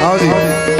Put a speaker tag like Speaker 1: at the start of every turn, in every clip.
Speaker 1: 好请好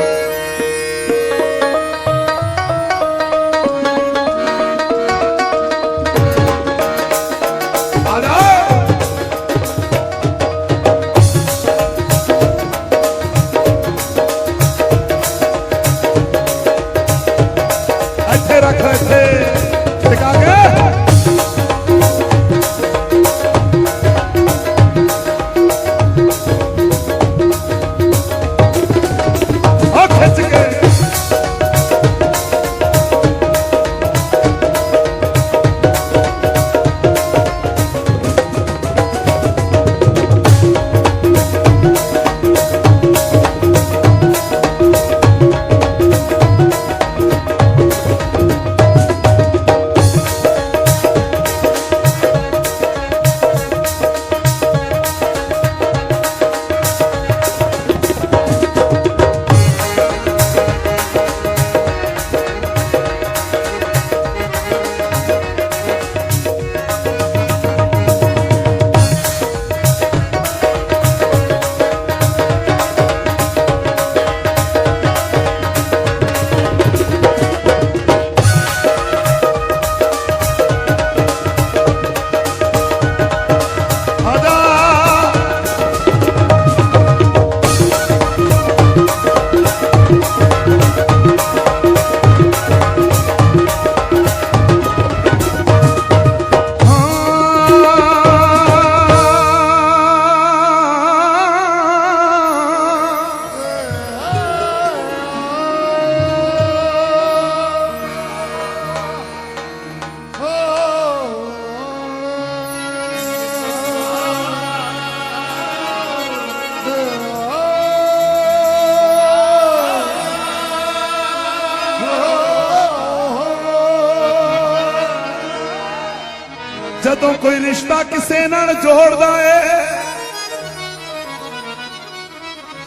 Speaker 1: ਜਦੋਂ ਕੋਈ ਰਿਸ਼ਤਾ ਕਿਸੇ ਨਾਲ ਜੋੜਦਾ ਏ,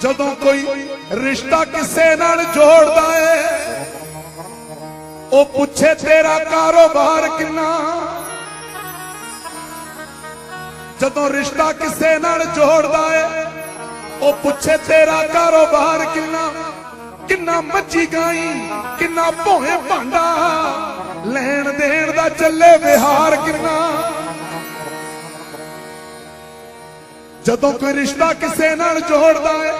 Speaker 1: ਜਦੋਂ ਕੋਈ ਰਿਸ਼ਤਾ ਕਿਸੇ ਨਾਲ ਜੋੜਦਾ ਏ, ਉਹ ਪੁੱਛੇ ਤੇਰਾ ਕਾਰੋਬਾਰ ਕਿੰਨਾ? ਜਦੋਂ ਰਿਸ਼ਤਾ ਕਿਸੇ ਨਾਲ ਜੋੜਦਾ ਏ, ਉਹ ਪੁੱਛੇ ਤੇਰਾ ਕਾਰੋਬਾਰ ਕਿੰਨਾ? ਕਿੰਨਾ ਮੱਝੀ ਗਾਈ, ਕਿੰਨਾ ਭੋਏ ਭਾਂਡਾ? ਲੈਣ ਦੇਣ ਦਾ ਚੱਲੇ ਵਿਹਾਰ ਕਿੰਨਾ? ਜਦੋਂ ਕੋਈ ਰਿਸ਼ਤਾ ਕਿਸੇ ਨਾਲ ਜੋੜਦਾ ਏ,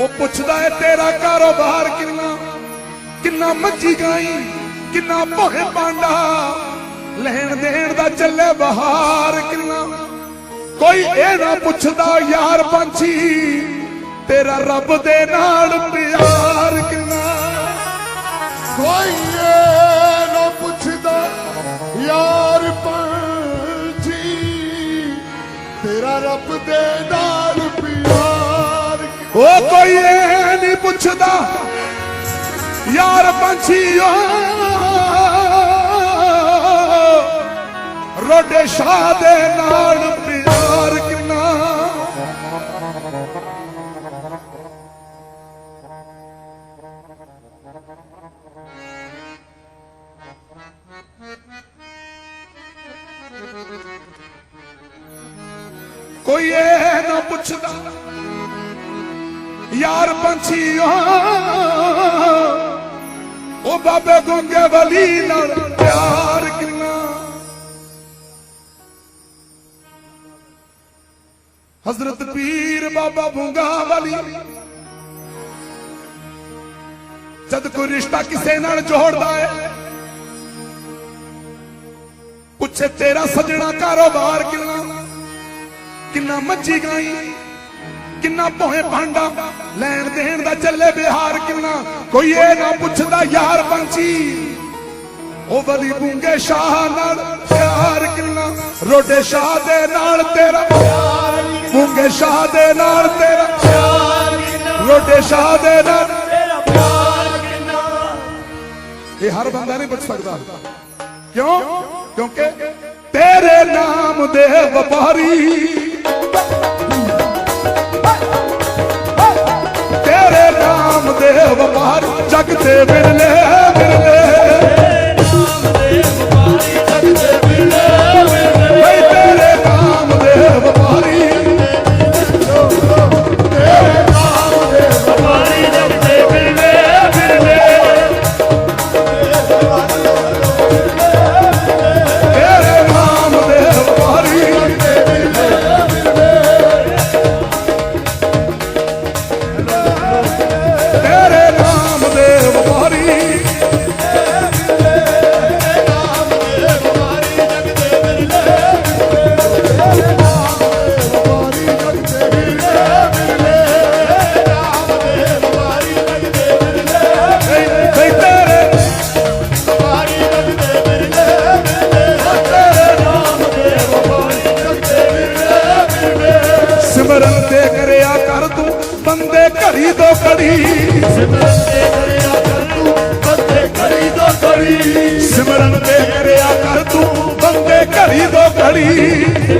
Speaker 1: ਉਹ ਪੁੱਛਦਾ ਏ, ਤੇਰਾ ਕਾਰੋਬਾਰ ਕਿੰਨਾ? ਕਿੰਨਾ ਮੱਝੀ ਗਾਈ? ਕਿੰਨਾ ਭੋਏ ਪਾਂਡਾ ਲੈਣ ਦੇਣ ਦਾ ਚੱਲੇ ਬਹਾਰ ਕਿੰਨਾ? ਕੋਈ ਇਹ ਨਾ ਪੁੱਛਦਾ, ਯਾਰ ਪੰਛੀ, ਤੇਰਾ ਰੱਬ ਦੇ ਨਾਲ ਪਿਆਰ ਕਿੰਨਾ?
Speaker 2: ਕੋਈ ਤੇਰਾ ਰੱਬ ਦੇ ਨਾਲ ਪਿਆਰ
Speaker 1: ਉਹ ਕੋਈ ਇਹ ਨਹੀਂ ਪੁੱਛਦਾ, ਯਾਰ ਪੰਛੀਓ ਰੋਡੇ ਸ਼ਾਹ ਦੇ ਨਾਲ ਕੋਈ ਇਹ ਨਾ ਪੁੱਛਦਾ, ਯਾਰ ਪੰਛੀਓ, ਉਹ ਬਾਬੇ ਗੁੰਗੇ ਵਲੀ ਨਾਲ ਪਿਆਰ ਕਿੰਨਾ। ਹਜ਼ਰਤ ਪੀਰ ਬਾਬਾ ਭੁੰਗਾ ਵਲੀ, ਜਦ ਕੋਈ ਰਿਸ਼ਤਾ ਕਿਸੇ ਨਾਲ ਜੋੜਦਾ ਹੈ, ਪੁੱਛੇ ਤੇਰਾ ਸਜਣਾ ਕਾਰੋਬਾਰ ਕਿੰਨਾ ਕਿੰਨਾ ਮੱਝੀ ਗਾਈ, ਕਿੰਨਾ ਭੋਏ ਭਾਂਡਾ, ਲੈਣ ਦੇਣ ਦਾ ਚੱਲੇ ਬਿਹਾਰ ਕਿੰਨਾ, ਕੋਈ ਇਹ ਨਾ ਪੁੱਛਦਾ ਯਾਰ ਪੰਛੀ। ਉਹ ਵਲੀ ਬੁੰਗੇ ਸ਼ਾਹ ਨਾਲ ਪਿਆਰ ਕਿੰਨਾ, ਰੋਡੇ ਸ਼ਾਹ ਦੇ ਨਾਲ ਤੇਰਾ ਪਿਆਰ ਬੁੰਗੇ ਸ਼ਾਹ ਦੇ ਨਾਲ ਤੇਰਾ ਪਿਆਰ ਰੋਡੇ ਸ਼ਾਹ ਦੇ ਨਾਲ ਤੇਰਾ ਪਿਆਰ ਕਿੰਨਾ। ਇਹ ਹਰ ਬੰਦਾ ਨਹੀਂ ਪੁੱਛ ਸਕਦਾ। ਕਿਉਂ? ਕਿਉਂਕਿ ਤੇਰੇ ਨਾਮ ਦੇ ਵਪਾਰੀ ਵਪਾਰ ਜਗ ਤੇ ਵਿਰਲੇ ਵਿਰਲੇ ਨਾਮ ਦੇ ਵਪਾਰੀ ਜਗ ਤੇ ਵਿਰਲੇ ਵਿਰਲੇ ਵੇ ਤੇਰੇ ਨਾਮ ਦੇ ਵਪਾਰੀ
Speaker 3: ਤੇਰੇ ਨਾਮ ਦੇ ਵਪਾਰੀ
Speaker 2: ਜਗ ਤੇ ਵਿਰਲੇ ਵਿਰਲੇ
Speaker 3: ਤੇਰੇ ਨਾਮ ਦੇ
Speaker 2: ਵਪਾਰੀ ਜਗ ਤੇ ਵਿਰਲੇ ਵਿਰਲੇ Yeah.
Speaker 1: ਸਿਮਰਨ ਤੇ ਕਰਿਆ ਕਰ ਤੂੰ, ਬੰਦੇ ਘੜੀ ਤੋਂ ਘੜੀ
Speaker 3: ਸਿਮਰਨ ਤੇ ਕਰਿਆ ਕਰ ਤੂੰ ਬੰਦੇ ਘੜੀ
Speaker 1: ਦੋ
Speaker 2: ਘੜੀ।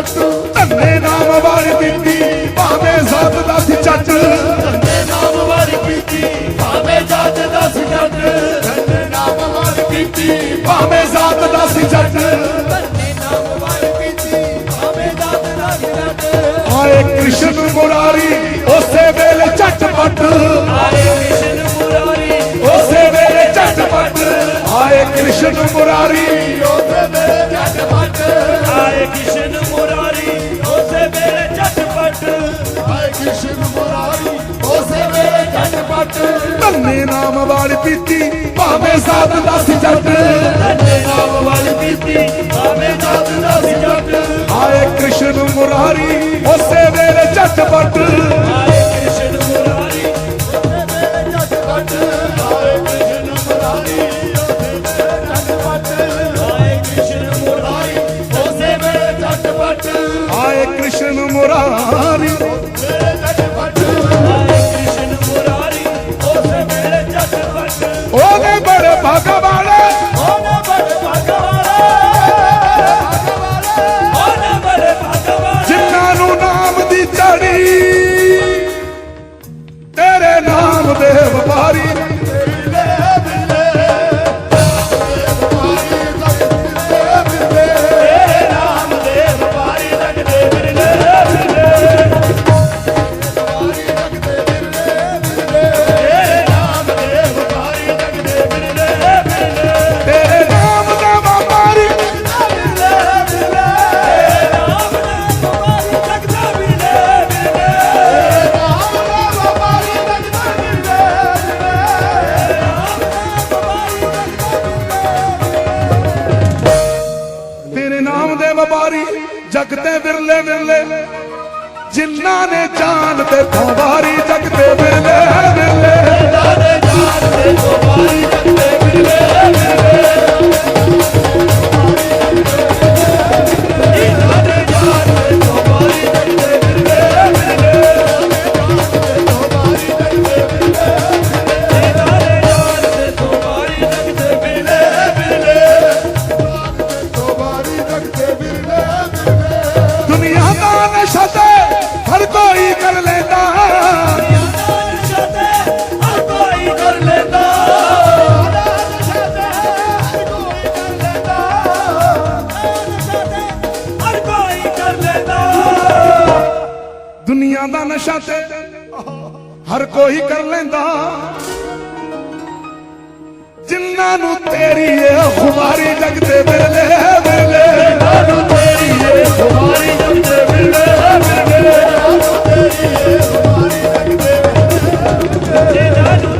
Speaker 2: ਜੱਟ
Speaker 1: ਧੰਨੇ ਨਾਮ ਵਾਲੀ ਦਿੱਤੀ ਭਾਵੇਂ ਸੱਤ ਦਾ ਚੱਟ।
Speaker 2: ਤੁਹਾਡੇ ਨਾਮ ਵਾਲੀ ਪੀਤੀ, ਭਾਵੇਂ ਦਾਦ ਦਾ ਜੱਟ ਤੁਹਾਡੇ ਨਾਮ ਵਾਲੀ ਪੀਤੀ,
Speaker 1: ਭਾਵੇਂ ਸੱਤ ਦਾ ਸੀ
Speaker 3: ਧੰਨੇ ਨਾਮ ਵਾਲੀ ਪੀਤੀ, ਭਾਵੇਂ ਦਾਤ ਦਾ ਗਿਰਤ
Speaker 1: ਆਏ ਕ੍ਰਿਸ਼ਨ ਮੁਰਾਰੀ, ਉਸੇ ਵੇਲੇ ਝਟਪਟ
Speaker 3: ਆਏ ਕ੍ਰਿਸ਼ਨ ਮੁਰਾਰੀ,
Speaker 1: ਉਸੇ ਵੇਲੇ ਝਟਪਟ ਆਏ ਕ੍ਰਿਸ਼ਨ ਮੁਰਾਰੀ
Speaker 2: ਉਹਦੇ ਮੇਰੇ ਜੱਟ ਮੱਟ
Speaker 3: ਆਏ ਕ੍ਰਿਸ਼ਨ
Speaker 1: ਧੰਨੇ ਨਾਮ ਵਾਲੀ ਪੀਤੀ, ਭਾਵੇਂ ਸੱਤ ਦਾ ਸੀ ਚੱਟ
Speaker 3: ਧੰਨੇ ਨਾਮ ਵਾਲੀ ਪੀਤੀ ਭਾਵੇਂ ਦਾਤ ਦਾ ਜੱਟ।
Speaker 1: ਆਏ ਕ੍ਰਿਸ਼ਨ ਮੁਰਾਰੀ, ਉਸੇ ਵੇਲੇ ਝਟਪਟ
Speaker 3: ਆਏ ਕ੍ਰਿਸ਼ਨ ਮੁਰਾਰੀ
Speaker 2: ਉਸੇ ਵੇਲੇ ਜੱਟ ਮੱਟ ਆਏ ਕ੍ਰਿਸ਼ਨ ਮੁਰਾਰੀ ਉਸੇ ਵੇਲੇ ਜੱਟ ਮੱਟ
Speaker 3: ਆਏ ਕ੍ਰਿਸ਼ਨ ਮੁਰਾਰੀ
Speaker 2: ਉਸੇ ਵੇਲੇ ਜੱਟ ਮੱਟ
Speaker 1: ਆਏ ਕ੍ਰਿਸ਼ਨ ਮੁਰਾਰੀ
Speaker 3: ਦੁਨੀਆ ਦਾ ਨਸ਼ਾ ਤੇ ਹਰ ਕੋਈ ਕਰ ਲੈਂਦਾ।
Speaker 1: ਜਿਨ੍ਹਾਂ ਨੂੰ ਤੇਰੀ
Speaker 3: ਏ ਖੁਮਾਰੀ ਜਗਦੇ ਮਿਲਦੇ ਮਿਲਦੇ ਨੂੰ ਤੇਰੀ
Speaker 1: ਏ ਖੁਮਾਰੀ ਜਗਦੇ ਮਿਲਦੇ ਮਿਲਦੇ ਨੂੰ ਤੇਰੀ ਏ ਖੁਮਾਰੀ ਜਗਦੇ ਮਿਲਦੇ ਜਿਨ੍ਹਾਂ ਨੂੰ